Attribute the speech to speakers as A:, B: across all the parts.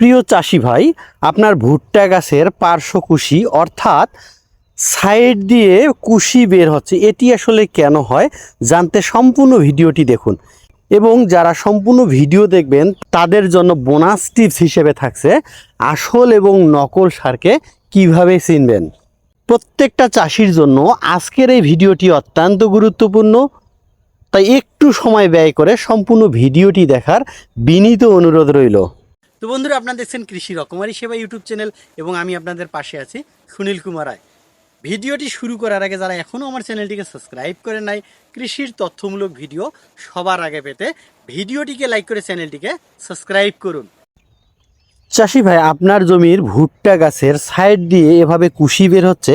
A: প্রিয় চাষি ভাই, আপনার ভুট্টা গাছের পার্শ্বকুশি অর্থাৎ সাইড দিয়ে কুশি বের হচ্ছে, এটি আসলে কেন হয় জানতে সম্পূর্ণ ভিডিওটি দেখুন। এবং যারা সম্পূর্ণ ভিডিও দেখবেন, তাদের জন্য বোনাস টিপস হিসেবে থাকছে আসল এবং নকল সারকে কীভাবে চিনবেন। প্রত্যেকটা চাষির জন্য আজকের এই ভিডিওটি অত্যন্ত গুরুত্বপূর্ণ। তাই একটু সময় ব্যয় করে সম্পূর্ণ ভিডিওটি দেখার বিনীত অনুরোধ রইল। তো বন্ধুরা, আপনারা দেখছেন কৃষি রকমারি সেবা ইউটিউব চ্যানেল এবং আমি আপনাদের পাশে আছি সুনীল কুমার রায়। ভিডিওটি শুরু করার আগে যারা এখনও আমার চ্যানেলটিকে সাবস্ক্রাইব করে নাই, কৃষির তথ্যমূলক ভিডিও সবার আগে পেতে ভিডিওটিকে লাইক করে চ্যানেলটিকে সাবস্ক্রাইব করুন। চাষি ভাই, আপনার জমির ভুট্টা গাছের সাইড দিয়ে এভাবে কুশি বের হচ্ছে,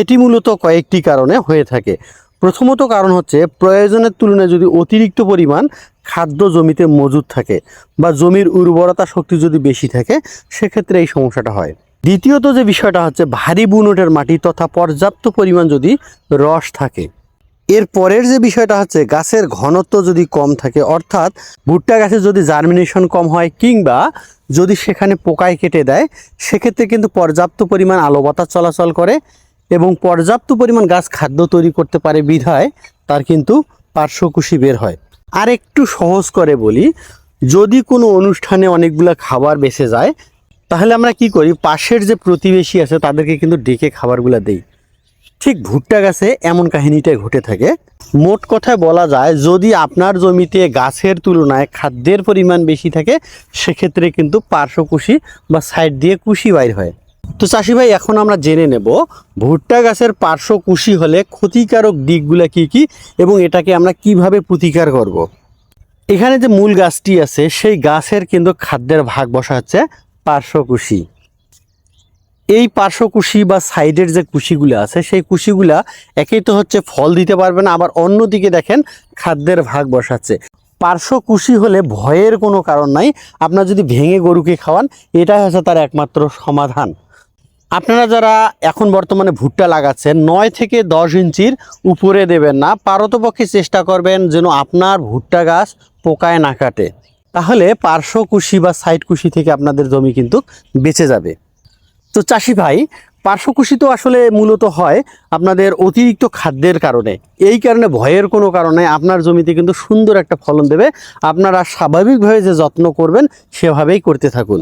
A: এটি মূলত কয়েকটি কারণে হয়ে থাকে। প্রথমত কারণ হচ্ছে প্রয়োজনের তুলনায় যদি অতিরিক্ত পরিমাণ খাদ্য জমিতে মজুদ থাকে বা জমির উর্বরতা শক্তি যদি বেশি থাকে, সেক্ষেত্রে এই সমস্যাটা হয়। দ্বিতীয়ত যে বিষয়টা হচ্ছে ভারী বুনটের মাটি তথা পর্যাপ্ত পরিমাণ যদি রস থাকে। এর পরের যে বিষয়টা হচ্ছে গাছের ঘনত্ব যদি কম থাকে, অর্থাৎ ভুট্টা গাছের যদি জার্মিনেশন কম হয় কিংবা যদি সেখানে পোকায় কেটে দেয়, সেক্ষেত্রে কিন্তু পর্যাপ্ত পরিমাণ আলো বাতাস চলাচল করে এবং পর্যাপ্ত পরিমাণ গাছ খাদ্য তৈরি করতে পারে বিধায় তার কিন্তু পার্শ্বকুশি বের হয়। আর একটু সহজ করে বলি, যদি কোনো অনুষ্ঠানে অনেকগুলো খাবার বেঁচে যায়, তাহলে আমরা কি করি? পাশের যে প্রতিবেশী আছে, তাদেরকে কিন্তু ডেকে খাবারগুলো দেই। ঠিক ভুট্টা গাছে এমন কাহিনীটাই ঘটে থাকে। মোট কথায় বলা যায়, যদি আপনার জমিতে গাছের তুলনায় খাদ্যের পরিমাণ বেশি থাকে, সেক্ষেত্রে কিন্তু পার্শ্বকুশি বা সাইড দিয়ে কুশি বাইর হয়। তো চাষি ভাই, এখন আমরা জেনে নেব ভুট্টা গাছের পার্শ্বকুশি হলে ক্ষতিকারক দিকগুলো কি কি এবং এটাকে আমরা কীভাবে প্রতিকার করব। এখানে যে মূল গাছটি আছে, সেই গাছের কিন্তু খাদ্যের ভাগ বসা হচ্ছে পার্শ্বকুশি এই পার্শ্বকুশি বা সাইডের যে কুশিগুলো আছে, সেই কুশিগুলা একেই তো হচ্ছে ফল দিতে পারবে না, আবার অন্যদিকে দেখেন খাদ্যের ভাগ বসাচ্ছে। পার্শ্বকুশি হলে ভয়ের কোনো কারণ নাই, আপনার যদি ভেঙে গরুকে খাওয়ান, এটাই হচ্ছে তার একমাত্র সমাধান। আপনারা যারা এখন বর্তমানে ভুট্টা লাগাচ্ছেন, নয় থেকে দশ ইঞ্চির উপরে দেবেন না। পারতপক্ষে চেষ্টা করবেন যেন আপনার ভুট্টা গাছ পোকায় না কাটে। তাহলে পার্শ্বকুশি বা সাইড কুশি থেকে আপনাদের জমি কিন্তু বেঁচে যাবে। তো চাষি ভাই পার্শ্বকুশি তো আসলে মূলত হয় আপনাদের অতিরিক্ত খাদ্যের কারণে। এই কারণে, ভয়ের কোনো কারণে আপনার জমিতে কিন্তু সুন্দর একটা ফলন দেবে। আপনারা স্বাভাবিকভাবে যে যত্ন করবেন, সেভাবেই করতে থাকুন।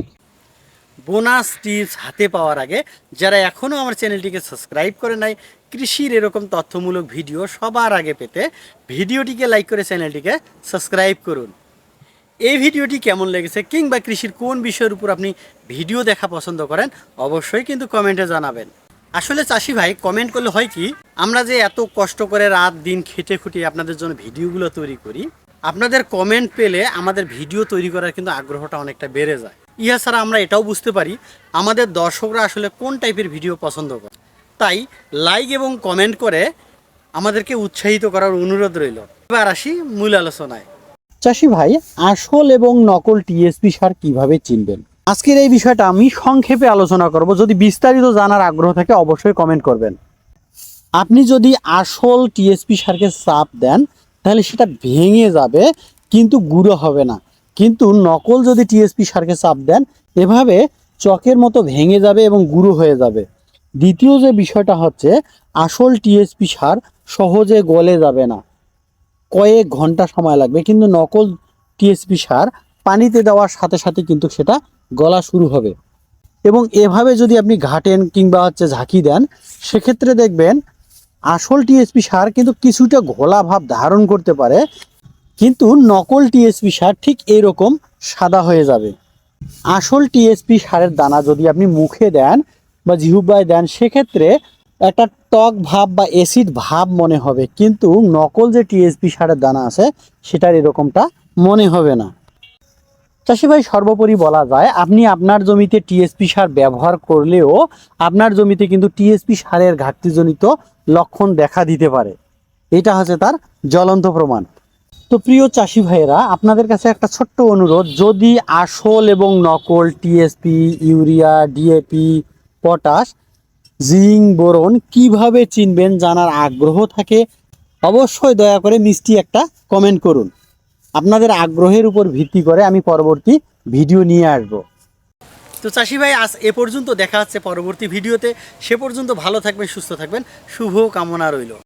A: বোনাস টিপস হাতে পাওয়ার আগে, যারা এখনও আমার চ্যানেলটিকে সাবস্ক্রাইব করে নাই, কৃষির এরকম তথ্যমূলক ভিডিও সবার আগে পেতে ভিডিওটিকে লাইক করে চ্যানেলটিকে সাবস্ক্রাইব করুন। এই ভিডিওটি কেমন লেগেছে কিংবা কৃষির কোন বিষয়ের উপর আপনি ভিডিও দেখা পছন্দ করেন, অবশ্যই কিন্তু কমেন্টে জানাবেন। আসলে চাষি ভাই কমেন্ট করলে হয় কি, আমরা যে এত কষ্ট করে রাত দিন খেটে খুঁটিয়ে আপনাদের জন্য ভিডিওগুলো তৈরি করি, আপনাদের কমেন্ট পেলে আমাদের ভিডিও তৈরি করার কিন্তু আগ্রহটা অনেকটা বেড়ে যায়। ইহা ছাড়া আমরা এটাও বুঝতে পারি আমাদের দর্শকরা আসলে কোন টাইপের ভিডিও পছন্দ করে। তাই লাইক এবং কমেন্ট করে আমাদেরকে উৎসাহিত করার অনুরোধ রইল। এবার আসি মূল আলোচনায়। চাষি ভাই, আসল এবং নকল টিএসপি সার কীভাবে চিনবেন? আজকের এই বিষয়টা আমি সংক্ষেপে আলোচনা করব। যদি বিস্তারিত জানার আগ্রহ থাকে, অবশ্যই কমেন্ট করবেন। আপনি যদি আসল টিএসপি সারকে চাপ দেন, তাহলে সেটা ভেঙে যাবে, কিন্তু গুঁড়ো হবে না। কিন্তু নকল যদি টিএসপি সারকে চাপ দেন, এভাবে চকের মতো ভেঙে যাবে এবং গুঁড়ো হয়ে যাবে। দ্বিতীয় যে বিষয়টা হচ্ছে, আসল টিএসপি সার সহজে গলে যাবে না। কয়েক ঘণ্টা সময় লাগবে, কিন্তু নকল টিএসপি সার পানিতে দেওয়ার সাথে সাথে কিন্তু সেটা গলা শুরু হবে। এবং এভাবে যদি আপনি ঘাটেন কিংবা হচ্ছে ঝাঁকি দেন, সেক্ষেত্রে দেখবেন আসল টিএসপি সার কিন্তু কিছুটা ঘোলা ভাব ধারণ করতে পারে কিন্তু নকল টিএসপি সার ঠিক এরকম সাদা হয়ে যাবে। আসল টিএসপি সারের দানা যদি আপনি মুখে দেন বা জিহুবায় দেন, সেক্ষেত্রে একটা টক ভাব বা অ্যাসিড ভাব মনে হবে। কিন্তু নকল যে টিএসপি সারের দানা আছে, সেটার এরকমটা মনে হবে না। চাষি ভাই, সর্বোপরি বলা যায়, আপনি আপনার জমিতে টিএসপি সার ব্যবহার করলেও আপনার জমিতে কিন্তু টিএসপি সারের ঘাটতিজনিত লক্ষণ দেখা দিতে পারে। এটা হচ্ছে তার জ্বলন্ত প্রমাণ। তো প্রিয় চাষি ভাইয়েরা, আপনাদের কাছে একটা ছোট্ট অনুরোধ, যদি আসল এবং নকল TSP urea DAP potash, zinc, boron কীভাবে চিনবেন, জানার আগ্রহ থাকে, অবশ্যই দয়া করে মিষ্টি একটা কমেন্ট করুন। আপনাদের আগ্রহের উপর ভিত্তি করে আমি পরবর্তী ভিডিও নিয়ে আসব। তো চাষি ভাই, আজ এ পর্যন্ত দেখা হচ্ছে পরবর্তী ভিডিওতে। সে পর্যন্ত ভালো থাকবেন, সুস্থ থাকবেন। শুভ কামনা রইল।